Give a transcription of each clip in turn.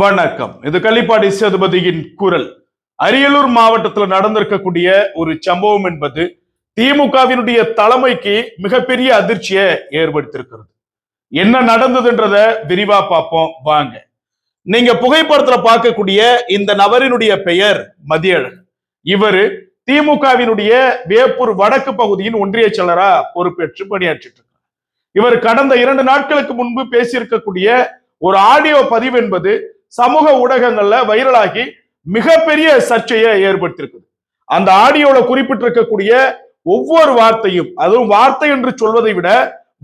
வணக்கம். இது கள்ளிப்பாடி சேதுபதியின் குரல். அரியலூர் மாவட்டத்தில் நடந்திருக்கக்கூடிய ஒரு சம்பவம் என்பது திமுகவினுடைய தலைமைக்கு மிகப்பெரிய அதிர்ச்சியை ஏற்படுத்தியிருக்கிறது. என்ன நடந்ததுன்றத விரிவா பார்ப்போம். வாங்க. நீங்க புகைப்படத்துல பார்க்கக்கூடிய இந்த நபரினுடைய பெயர் மதியழகன். இவரு திமுகவினுடைய வேப்பூர் வடக்கு பகுதியின் ஒன்றிய செயலரா பொறுப்பேற்று பணியாற்றிட்டு இருக்கார். இவர் கடந்த இரண்டு நாட்களுக்கு முன்பு பேசியிருக்கக்கூடிய ஒரு ஆடியோ பதிவு என்பது சமூக ஊடகங்கள்ல வைரலாகி மிகப்பெரிய சர்ச்சையை ஏற்படுத்தியிருக்குது. அந்த ஆடியோல குறிப்பிட்டிருக்கக்கூடிய ஒவ்வொரு வார்த்தையும் அதுவும் வார்த்தை என்று சொல்வதை விட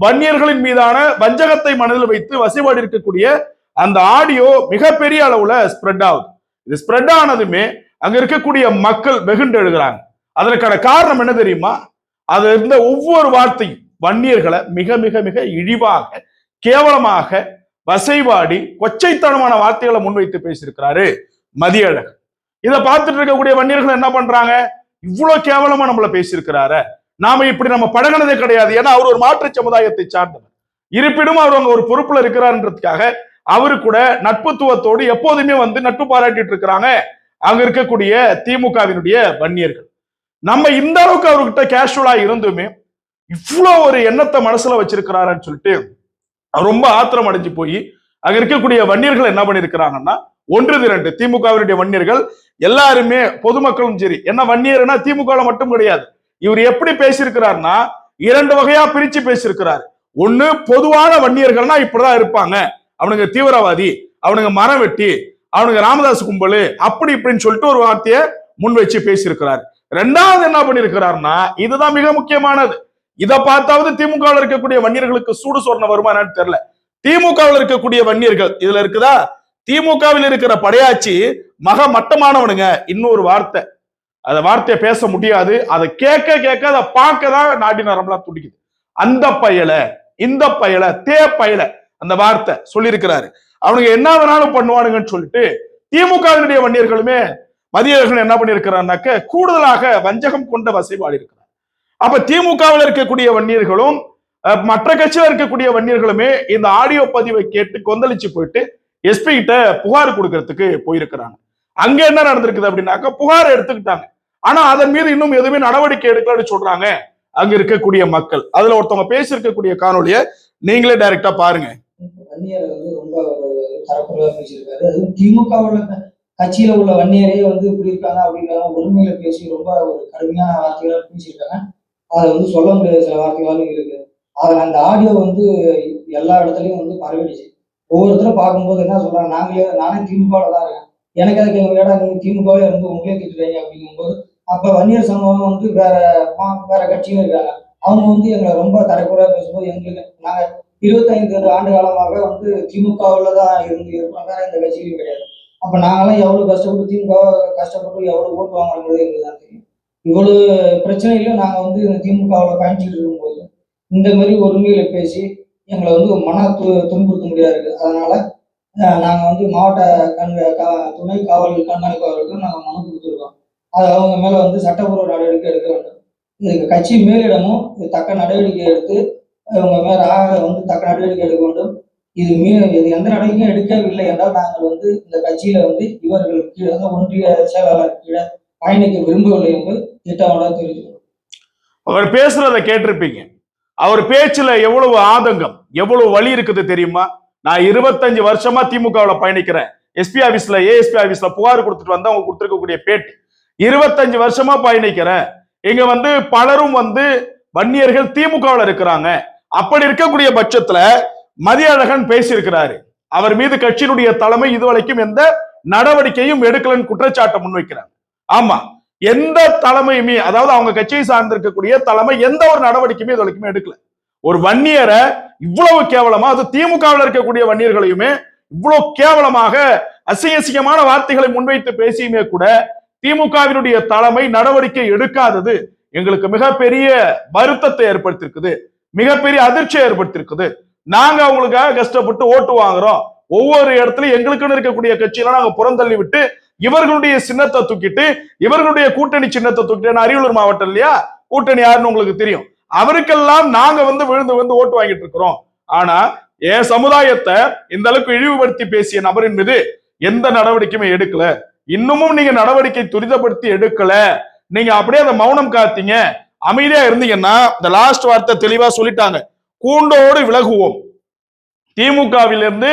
வன்னியர்களின் மீதான வஞ்சகத்தை மனதில் வைத்து வசைபாடி இருக்கக்கூடிய அந்த ஆடியோ மிகப்பெரிய அளவுல ஸ்ப்ரெட் ஆகுது. இது ஸ்ப்ரெட் ஆனதுமே அங்க இருக்கக்கூடிய மக்கள் வெகுண்டு எழுகிறாங்க அதற்கான காரணம் என்ன தெரியுமா? அது இருந்த ஒவ்வொரு வார்த்தையும் வன்னியர்களை மிக மிக மிக இழிவாக கேவலமாக வசைவாடி கொச்சைத்தனமான வார்த்தைகளை முன்வைத்து பேசியிருக்கிறாரு மதியழகன். இதை பார்த்துட்டு இருக்கக்கூடிய வன்னியர்கள் என்ன பண்றாங்க? இவ்வளவு கேவலமா நம்மள பேசியிருக்கிறாரு. நாம இப்படி நம்ம பழகினதே கிடையாது. ஏன்னா அவர் ஒரு மாற்று சமுதாயத்தை சார்ந்தவர். இருப்பினும் அவர் அங்க ஒரு பொறுப்புல இருக்கிறார்ன்றதுக்காக அவரு கூட நட்புத்துவத்தோடு எப்போதுமே வந்து நட்பு பாராட்டிட்டு இருக்கிறாங்க அங்க இருக்கக்கூடிய திமுகவினுடைய வன்னியர்கள். நம்ம இந்த அளவுக்கு அவர்கிட்ட கேஷுவலா இருந்துமே இவ்வளோ ஒரு எண்ணத்தை மனசுல வச்சிருக்கிறாருன்னு சொல்லிட்டு ரொம்ப ஆத்திரம் அடைஞ்சு போய் அங்க இருக்கக்கூடிய வன்னியர்கள் என்ன பண்ணிருக்கிறாங்கன்னா ஒன்று திரண்டு திமுகவினுடைய வன்னியர்கள் எல்லாருமே பொதுமக்களும் சரி. என்ன வன்னியர்னா திமுக மட்டும் கிடையாது. இவர் எப்படி பேசியிருக்கிறார்னா இரண்டு வகையா பிரிச்சு பேசியிருக்கிறார். ஒண்ணு பொதுவான வன்னியர்கள்னா இப்படிதான் இருப்பாங்க. அவனுங்க தீவிரவாதி அவனுங்க மரம் வெட்டி அவனுங்க ராமதாஸ் கும்பல் அப்படி இப்படின்னு சொல்லிட்டு ஒரு வார்த்தையை முன் வச்சு பேசியிருக்கிறார். ரெண்டாவது என்ன பண்ணிருக்கிறார்னா இதுதான் மிக முக்கியமானது. இதை பார்த்தாவது திமுகவில் இருக்கக்கூடிய வன்னியர்களுக்கு சூடு சொன்ன வருமானான்னு தெரியல. திமுகவில் இருக்கக்கூடிய வன்னியர்கள் இதுல இருக்குதா? திமுகவில் இருக்கிற படையாச்சி மக மட்டமானவனுங்க. இன்னொரு வார்த்தை. அந்த வார்த்தையை பேச முடியாது. அதை கேட்க கேட்க அதை பார்க்க தான் நாடி நரம்பெல்லாம் துடிக்குது. அந்த பயல இந்த பயல தே பயல அந்த வார்த்தை சொல்லியிருக்கிறாரு. அவனுங்க என்ன வேணாலும் பண்ணுவானுங்கன்னு சொல்லிட்டு திமுகவினுடைய வன்னியர்களுமே மதியர்கள் என்ன பண்ணியிருக்கிறான்னாக்க கூடுதலாக வஞ்சகம் கொண்ட வசைபாடி இருக்கிறார் அப்ப திமுகவில் இருக்கக்கூடிய வன்னியர்களும் மற்ற கட்சியில இருக்கக்கூடிய வன்னியர்களுமே இந்த ஆடியோ பதிவை கேட்டு கொந்தளிச்சு போயிட்டு எஸ்பி கிட்ட புகார் கொடுக்கறதுக்கு போயிருக்கிறாங்க. அங்க என்ன நடந்திருக்குது அப்படின்னாக்க புகார் எடுத்துக்கிட்டாங்க. ஆனா அதன் மீது இன்னும் எதுவுமே நடவடிக்கை எடுக்கலன்னு சொல்றாங்க அங்க இருக்கக்கூடிய மக்கள். அதுல ஒருத்தவங்க பேசியிருக்கக்கூடிய காணொலிய நீங்களே டைரக்டா பாருங்க. திமுகவுல கட்சியில உள்ள வன்னியரே வந்து இப்படி இருக்காங்க அப்படிங்கிற உண்மையில பேசி ரொம்ப ஒரு கடுமையான வார்த்தைகளை பேசியிருக்காங்க. அதை வந்து சொல்ல முடியாத சில வார்த்தைகளும் இருக்கு அதில் அந்த ஆடியோ வந்து எல்லா இடத்துலையும் வந்து பரவிடுச்சு. ஒவ்வொருத்தரும் பார்க்கும்போது என்ன சொல்றாங்க? நாங்களே நானே திமுகவில் தான் இருக்கேன். எனக்கு அதுக்கு எங்க வேடா நீங்க திமுகவே இருந்து உங்களே திட்டுறீங்க அப்படிங்கும்போது அப்ப வன்னியர் சமூகம் வந்து வேற வேற கட்சியும் இருக்காங்க. அவங்க வந்து எங்களை ரொம்ப தரக்குறையா பேசும்போது எங்களுக்கு நாங்க இருபத்தைந்து ஆண்டு காலமாக வந்து திமுகவில் தான் இருந்து இருக்கோம் வேற எந்த கட்சியிலும் கிடையாது. அப்ப நாங்கெல்லாம் எவ்வளவு கஷ்டப்பட்டு திமுக கஷ்டப்பட்டு எவ்வளவு ஓட்டு வாங்குறோங்கிறது எங்களுக்கு தான் தெரியும். இவ்வளவு பிரச்சனையிலும் நாங்க வந்து இந்த திமுகவில் பயணிச்சுட்டு இருக்கும்போது இந்த மாதிரி ஒருமையில பேசி எங்களை வந்து மன து துன்புறுத்த முடியாது. அதனால நாங்க வந்து மாவட்ட கண் கா- துணை காவல் கண்காணிப்பாளருக்கு நாங்கள் மனு கொடுத்துருக்கோம். அது அவங்க மேல வந்து சட்டப்பூர்வ நடவடிக்கை எடுக்க வேண்டும். இதுக்கு கட்சி மேலிடமும் இது தக்க நடவடிக்கை எடுத்து இவங்க மேல வந்து தக்க நடவடிக்கை எடுக்க வேண்டும். இது மீ இது எந்த நடவடிக்கையும் எடுக்கவில்லை என்றால் நாங்கள் வந்து இந்த கட்சியில வந்து இவர்களுக்கு கீழே ஒன்றிய செயலாளர் கீழே பயணிக்க விரும்பவில்லை என்பது திட்டமாக தெரிவித்துள்ளோம் அவர் பேசுறத கேட்டிருப்பீங்க. அவர் பேச்சுல எவ்வளவு ஆதங்கம் எவ்வளவு வழி இருக்குது தெரியுமா? நான் இருபத்தஞ்சு வருஷமா திமுகவில் பயணிக்கிறேன். எஸ்பி ஆபீஸ்ல ஏஎஸ்பி ஆபீஸ்ல புகார் கொடுத்துட்டு வந்து அவங்க கொடுத்துருக்கக்கூடிய பேட்டி. இருபத்தஞ்சு வருஷமா பயணிக்கிறேன். இங்க வந்து பலரும் வந்து வன்னியர்கள் திமுகவில் இருக்கிறாங்க. அப்படி இருக்கக்கூடிய பட்சத்துல மதியழகன் பேசியிருக்கிறாரு. அவர் மீது கட்சியினுடைய தலைமை இதுவரைக்கும் எந்த நடவடிக்கையும் எடுக்கலன்னு குற்றச்சாட்டை முன்வைக்கிறாங்க. ஆமா. எந்த தலைமையுமே அதாவது அவங்க கட்சியை சார்ந்திருக்கக்கூடிய தலைமை எந்த ஒரு நடவடிக்கையுமே இது வரைக்குமே எடுக்கல. ஒரு வன்னியரை இவ்வளவு கேவலமா அது திமுகவில் இருக்கக்கூடிய வன்னியர்களையுமே இவ்வளவு கேவலமாக அசிங்கசிங்கமான வார்த்தைகளை முன்வைத்து பேசியுமே கூட திமுகவினுடைய தலைமை நடவடிக்கை எடுக்காதது எங்களுக்கு மிகப்பெரிய வருத்தத்தை ஏற்படுத்தியிருக்குது மிகப்பெரிய அதிர்ச்சியை ஏற்படுத்தியிருக்குது. நாங்க அவங்களுக்காக கஷ்டப்பட்டு ஓட்டு வாங்குறோம். ஒவ்வொரு இடத்துலயும் எங்களுக்குன்னு இருக்கக்கூடிய கட்சியெல்லாம் நாங்க புறந்தள்ளி விட்டு இவர்களுடைய சின்னத்தை தூக்கிட்டு இவர்களுடைய கூட்டணி சின்னத்தை தூக்கிட்டு அரியலூர் மாவட்டம் இல்லையா? கூட்டணி யாருன்னு உங்களுக்கு தெரியும். அவருக்கெல்லாம் நாங்க வந்து விழுந்து வந்து ஓட்டு வாங்கிட்டு இருக்கிறோம். ஆனா என் சமுதாயத்தை இந்த அளவுக்கு இழிவுபடுத்தி பேசிய நபரின் மீது எந்த நடவடிக்கையுமே எடுக்கல. இன்னமும் நீங்க நடவடிக்கை துரிதப்படுத்தி எடுக்கல. நீங்க அப்படியே அந்த மௌனம் காத்தீங்க. அமைதியா இருந்தீங்கன்னா இந்த லாஸ்ட் வார்த்தை தெளிவா சொல்லிட்டாங்க. கூண்டோடு விலகுவோம். திமுகவிலிருந்து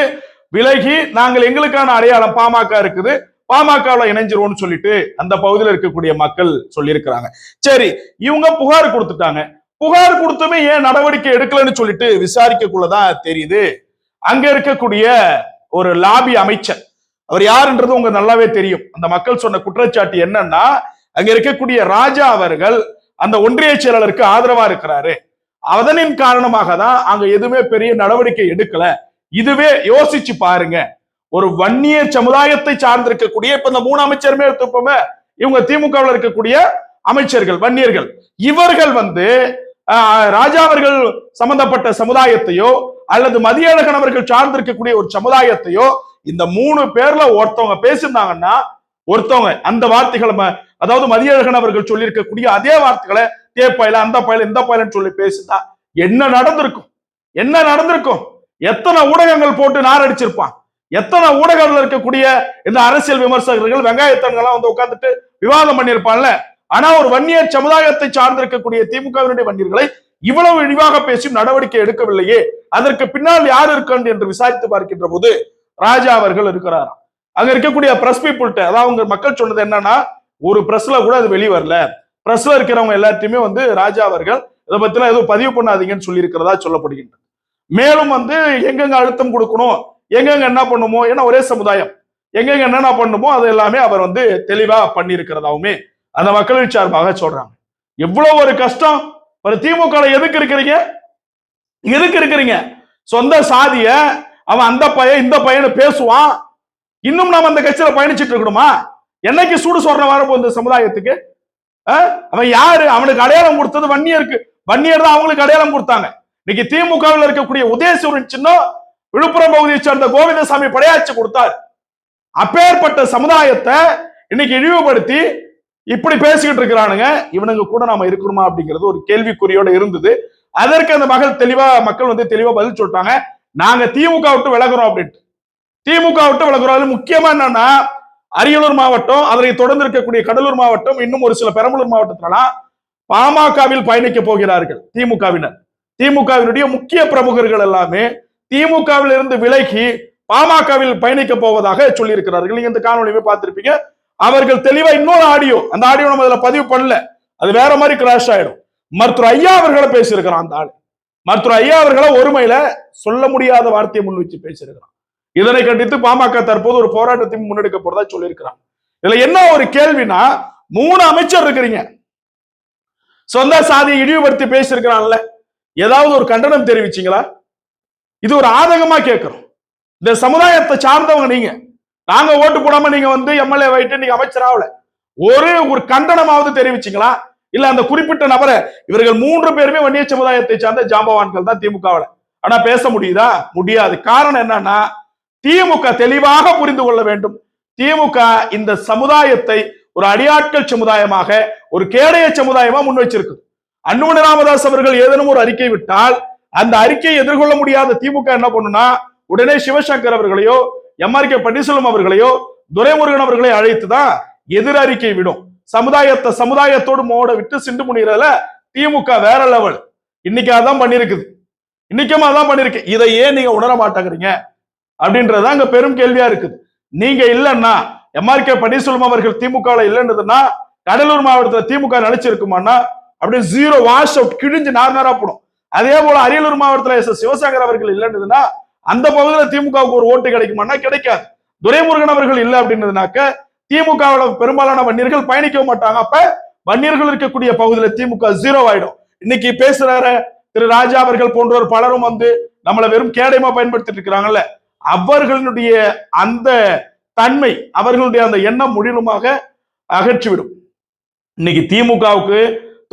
விலகி நாங்கள் எங்களுக்கான அடையாளம் பாமக இருக்குது. பாமகவில் இணைஞ்சிருவோம்னு சொல்லிட்டு அந்த பகுதியில் இருக்கக்கூடிய மக்கள் சொல்லியிருக்கிறாங்க. சரி இவங்க புகார் கொடுத்துட்டாங்க. புகார் கொடுத்துமே ஏன் நடவடிக்கை எடுக்கலன்னு சொல்லிட்டு விசாரிக்கக்குள்ளதான் தெரியுது. அங்க இருக்கக்கூடிய ஒரு லாபி அமைச்சர் அவர் யாருன்றது உங்க நல்லாவே தெரியும். அந்த மக்கள் சொன்ன குற்றச்சாட்டு என்னன்னா அங்க இருக்கக்கூடிய ராஜா அவர்கள் அந்த ஒன்றிய செயலாளருக்கு ஆதரவா இருக்கிறாரு. அதனின் காரணமாக தான் அங்க எதுவுமே பெரிய நடவடிக்கை எடுக்கல. இதுவே யோசிச்சு பாருங்க. ஒரு வன்னியர் சமுதாயத்தை சார்ந்திருக்கக்கூடிய இப்ப இந்த மூணு அமைச்சருமே எடுத்துப்போமே இவங்க திமுகவில் இருக்கக்கூடிய அமைச்சர்கள் வன்னியர்கள். இவர்கள் வந்து ஆஹ், சம்பந்தப்பட்ட சமுதாயத்தையோ அல்லது மதியழகன் அவர்கள் சார்ந்திருக்கக்கூடிய ஒரு சமுதாயத்தையோ இந்த மூணு பேர்ல ஒருத்தவங்க பேசியிருந்தாங்கன்னா ஒருத்தவங்க அந்த வார்த்தைகளை அதாவது மதியழகன் அவர்கள் சொல்லியிருக்கக்கூடிய அதே வார்த்தைகளை தே பயில அந்த பயில இந்த பயிலன்னு சொல்லி பேசிட்டா என்ன நடந்திருக்கும்? என்ன நடந்திருக்கும்? எத்தனை ஊடகங்கள் போட்டு நாரடிச்சிருப்பான்? எத்தனை ஊடகங்கள் இருக்கக்கூடிய இந்த அரசியல் விமர்சகர்கள் வெங்காயத்தன்கள்லாம் வந்து உட்காந்துட்டு விவாதம் பண்ணியிருப்பான்ல ஆனா ஒரு வன்னியர் சமுதாயத்தை சார்ந்திருக்கக்கூடிய திமுகவினுடைய வன்னியர்களை இவ்வளவு இழிவாக பேசி நடவடிக்கை எடுக்கவில்லையே? அதற்கு பின்னால் யார் இருக்கண்டு என்று விசாரித்து பார்க்கின்ற போது ராஜா அவர்கள் இருக்கிறாராம். அங்க இருக்கக்கூடிய பிரஸ் பீப்புள்கிட்ட அதாவது அவங்க மக்கள் சொன்னது என்னன்னா ஒரு பிரஸ்ல கூட அது வெளியே வரல. பிரஸ்ல இருக்கிறவங்க எல்லாத்தையுமே வந்து ராஜா அவர்கள் இதை பத்திலாம் எதுவும் பதிவு பண்ணாதீங்கன்னு சொல்லி இருக்கிறதா சொல்லப்படுகின்றது. மேலும் வந்து எங்கெங்க அழுத்தம் கொடுக்கணும்? எங்கெங்க என்ன பண்ணுமோ ஏன்னா ஒரே சமுதாயம். எங்கெங்க என்னென்ன பண்ணுமோ அது எல்லாமே அவர் வந்து தெளிவா பண்ணியிருக்கிறதாவுமே அந்த மக்களின் சார்பாக சொல்றாங்க. எவ்வளவு ஒரு கஷ்டம். ஒரு திமுக எதுக்கு இருக்கிறீங்க? எதுக்கு இருக்கிறீங்க? சொந்த சாதிய அவன் அந்த பையன் இந்த பையனை பேசுவான். இன்னும் நம்ம அந்த கட்சியில பயணிச்சுட்டு இருக்கணுமா? என்னைக்கு சூடு சொல்ற வரப்போ இந்த சமுதாயத்துக்கு? அவன் யாரு? அவனுக்கு அடையாளம் கொடுத்தது வன்னியருக்கு. வன்னியர் தான் அவங்களுக்கு அடையாளம் கொடுத்தாங்க. இன்னைக்கு திமுகவில் இருக்கக்கூடிய உதயசூரன் சின்னம் விழுப்புரம் பகுதியை சேர்ந்த கோவிந்தசாமி படையாட்சி கொடுத்தார். அப்பேற்பட்ட சமுதாயத்தை இன்னைக்கு இழிவுபடுத்தி இப்படி பேசிக்கிட்டு இருக்கிறானுங்க. இவனுங்க கூட நாம இருக்கணுமா அப்படிங்கிறது ஒரு கேள்விக்குறியோட இருந்தது. அதற்கு அந்த மகள் தெளிவா மக்கள் வந்து தெளிவா பதில் சொல்லிட்டாங்க. நாங்க திமுக விட்டு விலகுறோம் அப்படின்ட்டு. திமுக விட்டு விலகுறோம். அது முக்கியமா என்னன்னா அரியலூர் மாவட்டம் அதனை தொடர்ந்து இருக்கக்கூடிய கடலூர் மாவட்டம் இன்னும் ஒரு சில பெரம்பலூர் மாவட்டத்திலலாம் பாமகவில் பயணிக்க போகிறார்கள் திமுகவினர். திமுகவினுடைய முக்கிய பிரமுகர்கள் எல்லாமே திமுகவில் இருந்து விலகி பாமகவில் பயணிக்க போவதாக சொல்லியிருக்கிறார்கள். நீங்க இந்த காணொலியுமே பார்த்திருப்பீங்க. அவர்கள் தெளிவா இன்னொரு ஆடியோ அந்த ஆடியோ நம்ம இதுல பதிவு பண்ணல. அது வேற மாதிரி கிராஷ் ஆயிடும். மருத்துவர் ஐயா அவர்களை பேசியிருக்கிறான் அந்த ஆள். மருத்துவர் ஐயா அவர்களை ஒருமையில சொல்ல முடியாத வார்த்தையை முன் வச்சு பேசியிருக்கிறான். இதனை கண்டித்து பாமக தற்போது ஒரு போராட்டத்தை முன்னெடுக்க போறதா சொல்லியிருக்கிறான். இதுல என்ன ஒரு கேள்வினா மூணு அமைச்சர் இருக்கிறீங்க. சொந்த சாதியை இழிவுபடுத்தி பேசியிருக்கிறான்ல. ஏதாவது ஒரு கண்டனம் தெரிவிச்சீங்களா? இது ஒரு ஆதகமா கேட்கிறோம். இந்த சமுதாயத்தை சார்ந்தவங்க நீங்க. நாங்க ஓட்டு போடாம நீங்க வந்து எம்எல்ஏ வைட்டு நீங்க அமைச்சராவல ஒரு ஒரு கண்டனமாவது தெரிவிச்சீங்களா? இல்ல அந்த குறிப்பிட்ட நபரை இவர்கள் மூன்று பேருமே வன்னிய சமுதாயத்தை சார்ந்த ஜாம்பவான்கள் தான் திமுகவில். ஆனா பேச முடியுதா? முடியாது. காரணம் என்னன்னா திமுக தெளிவாக புரிந்து கொள்ள வேண்டும். திமுக இந்த சமுதாயத்தை ஒரு அடியாட்கள் சமுதாயமாக ஒரு கேடய சமுதாயமா முன் வச்சிருக்கு அன்புமணி ராமதாஸ் அவர்கள் ஏதேனும் ஒரு அறிக்கை விட்டால் அந்த அறிக்கையை எதிர்கொள்ள முடியாத திமுக என்ன பண்ணுனா உடனே சிவசங்கர் அவர்களையோ எம்ஆர் கே பன்னீர்செல்வம் அவர்களையோ துரைமுருகன் அவர்களை அழைத்து தான் எதிர் அறிக்கை விடும். சமுதாயத்தை சமுதாயத்தோடு மோட விட்டு சிண்டு முனிகிறதுல திமுக வேற லெவல் இன்னைக்கு அதான் பண்ணிருக்குது. இன்னைக்கும் அதான் பண்ணிருக்கு. இதை ஏன் நீங்க உணர மாட்டேங்கிறீங்க? அப்படின்றது அங்க பெரும் கேள்வியா இருக்குது. நீங்க இல்லைன்னா எம்ஆர் கே பன்னீர்செல்வம் அவர்கள் திமுகவில் இல்லைன்றதுன்னா கடலூர் மாவட்டத்தில் திமுக நினைச்சிருக்குமானா அப்படியே ஜீரோ வாஷ் அவுட் கிழிஞ்சு நார் நேரா போடும். அதே போல அரியலூர் மாவட்டத்தில் எஸ் எஸ் சிவசங்கர் அவர்கள் இல்லைன்றதுன்னா அந்த பகுதியில் திமுகவுக்கு ஒரு ஓட்டு கிடைக்குமான்னா கிடைக்காது. துரைமுருகன் அவர்கள் இல்லை அப்படின்றதுனாக்க திமுகவோட பெரும்பாலான வன்னியர்கள் பயணிக்க மாட்டாங்க. அப்ப வன்னியர்கள் இருக்கக்கூடிய பகுதியில திமுக ஜீரோ ஆயிடும். இன்னைக்கு பேசுறாரு திரு ராஜா அவர்கள் போன்றோர் பலரும் வந்து நம்மளை வெறும் கேடயமா பயன்படுத்திட்டு இருக்கிறாங்கல்ல. அவர்களுடைய அந்த தன்மை அவர்களுடைய அந்த எண்ணம் முற்றிலுமாக அகற்றிவிடும். இன்னைக்கு திமுகவுக்கு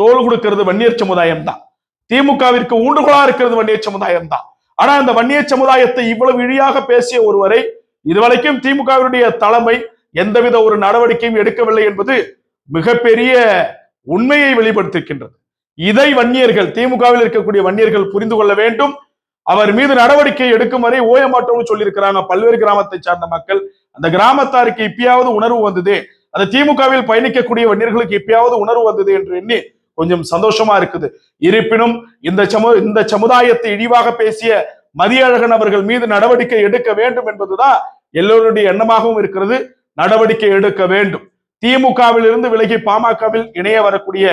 தோல் கொடுக்கிறது வன்னியர் சமுதாயம் தான் திமுகவிற்கு ஊண்டுகோலா இருக்கிறது வன்னியர் சமுதாயம் தான் ஆனா அந்த வன்னிய சமுதாயத்தை இவ்வளவு இழியாக பேசிய ஒருவரை இதுவரைக்கும் திமுகவினுடைய தலைமை எந்தவித ஒரு நடவடிக்கையும் எடுக்கவில்லை என்பது மிகப்பெரிய உண்மையை வெளிப்படுத்திருக்கின்றது இதை வன்னியர்கள் திமுகவில் இருக்கக்கூடிய வன்னியர்கள் புரிந்து கொள்ள வேண்டும். அவர் மீது நடவடிக்கை எடுக்கும் வரை ஓய மாட்டோம்னு சொல்லியிருக்கிறாங்க. பல்வேறு கிராமத்தை சார்ந்த மக்கள். அந்த கிராமத்தாருக்கு இப்பயாவது உணர்வு வந்தது. அந்த திமுகவில் பயணிக்கக்கூடிய வன்னியர்களுக்கு இப்பயாவது உணர்வு வந்தது என்று எண்ணி கொஞ்சம் சந்தோஷமா இருக்குது. இருப்பினும் இந்த சமு இந்த சமுதாயத்தை இழிவாக பேசிய மதியழகன் அவர்கள் மீது நடவடிக்கை எடுக்க வேண்டும் என்பதுதான் எல்லோருடைய எண்ணமாகவும் இருக்கிறது. நடவடிக்கை எடுக்க வேண்டும். திமுகவில் இருந்து விலகி பாமகவில் இணைய வரக்கூடிய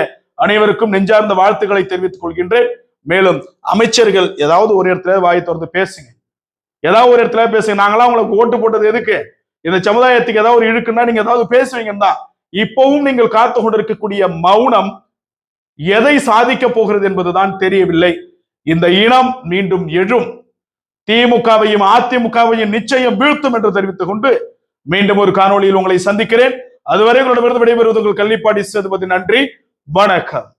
அனைவருக்கும் நெஞ்சார்ந்த வாழ்த்துக்களை தெரிவித்துக் கொள்கின்றேன். மேலும் அமைச்சர்கள் ஏதாவது ஒரு இடத்துல வாய் திறந்து பேசுங்க. ஏதாவது ஒரு இடத்துல பேசுங்க. நாங்களாம் உங்களுக்கு ஓட்டு போட்டது எதுக்கு? இந்த சமுதாயத்துக்கு ஏதாவது ஒரு இழுக்குன்னா நீங்க ஏதாவது பேசுவீங்கன்னு தான். இப்பவும் நீங்கள் காத்து கொண்டிருக்கக்கூடிய மௌனம் எதை சாதிக்க போகிறது என்பதுதான் தெரியவில்லை. இந்த இனம் மீண்டும் எழும். திமுகவையும் அதிமுகவையும் நிச்சயம் வீழ்த்தும் என்று தெரிவித்துக் கொண்டு மீண்டும் ஒரு காணொளியில் உங்களை சந்திக்கிறேன். அதுவரை உங்களிடமிருந்து விடைபெறுவது உங்கள் கள்ளிப்பாடி சேதுபதி. நன்றி. வணக்கம்.